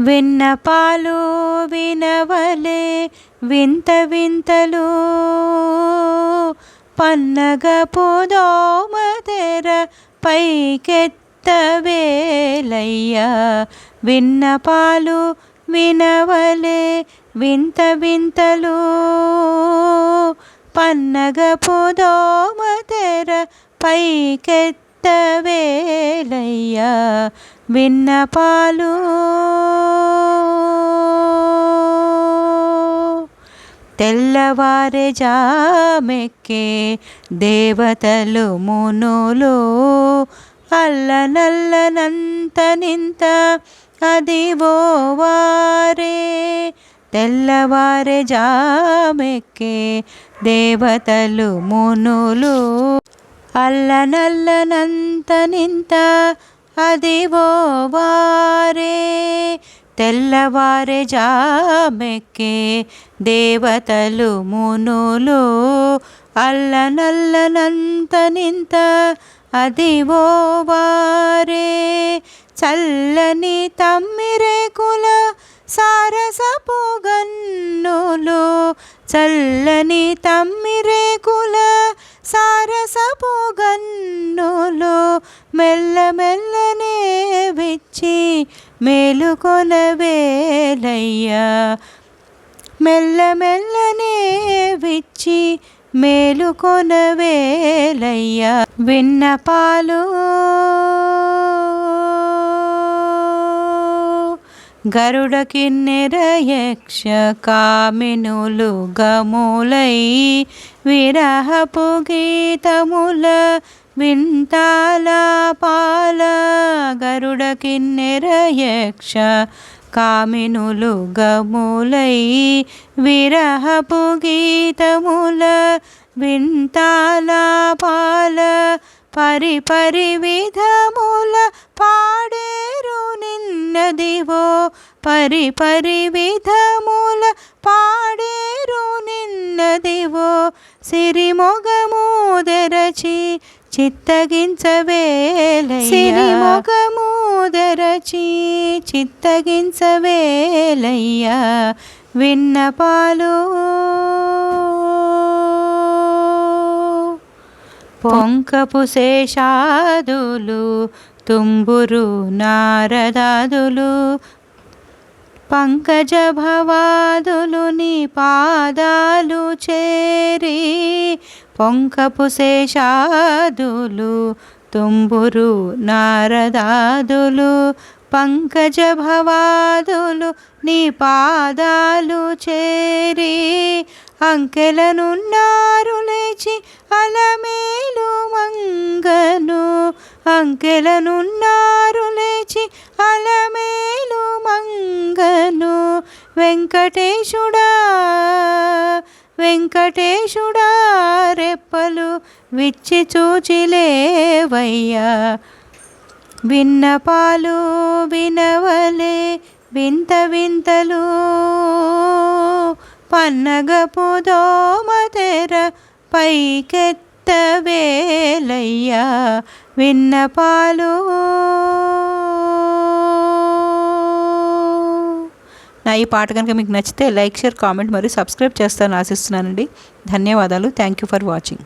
విన్నపాలు వినవలే వింత వింతలు పన్నగ దోమ పైకెత్తవేలయ్యా విన్నపాలు వినవలే వింత వింతలు పన్నగ దోమ పైకెత్తవేలయ్యా విన్నపాలు తెల్లవారేజామెక్కే దేవతలు మునులు అల్లనల్లనంత నింత అదివో వారే. తెల్లవారేజామెక్కే దేవతలు మునులు అల్లనల్లనంత నింత అదివో వారే. తెల్లవారే జామెక్కే దేవతలు మునులు అల్లనల్లనంత నింత అదివో వారే. చల్లని తమ్మిరేకుల సారసపు గన్నులు చల్లని తమ్మిరేకుల సారసపు గన్నులు మెల్లమెల్లనే విచ్చి మేలుకొనవేలయ్యా మెల్లమెల్లనే విచ్చి మేలుకొనవేలయ్యా విన్నపాలు గరుడ కిన్నెర యక్ష కామినులు గములై విరహపు గీతముల వింతాల పాల గరుడ కిన్నెర యక్ష కామినులు గములై విరహపు గీతముల వింతాల పాల పరి పరి విధముల పాడేరు నిన్నదివో పరి పరి విధముల పాడేరు నిన్నదివో సిరిమొగము దెరచి చిత్తగించవేలయ్యా విన్నపాలు పొంకపు శేషాదులు తుంబురు నారదాదులు పంకజ భవాదులు నీ పాదాలు చేరి పొంకపు శేషాదులు తుంబురు నారదాదులు పంకజ భవాదులు నీ పాదాలు చేరి అంకెలనున్నారు లేచి అలమేలు మంగను. అంకెలనున్నారు లేచి అలమేలు మంగను. వెంకటేశుడా వెంకటేశుడా రెప్పలు విచ్చి చూచిలేవయ్యా. విన్నపాలు వినవలే వింత వింతలు. పన్నగపు దోమ తెర పైకెత్తవేలయ్యా విన్నపాలు నా ఈ పాట కనుక మీకు నచ్చితే లైక్ షేర్ కామెంట్ మరియు సబ్స్క్రైబ్ చేస్తాను ఆశిస్తున్నానండి. ధన్యవాదాలు. Thank you for watching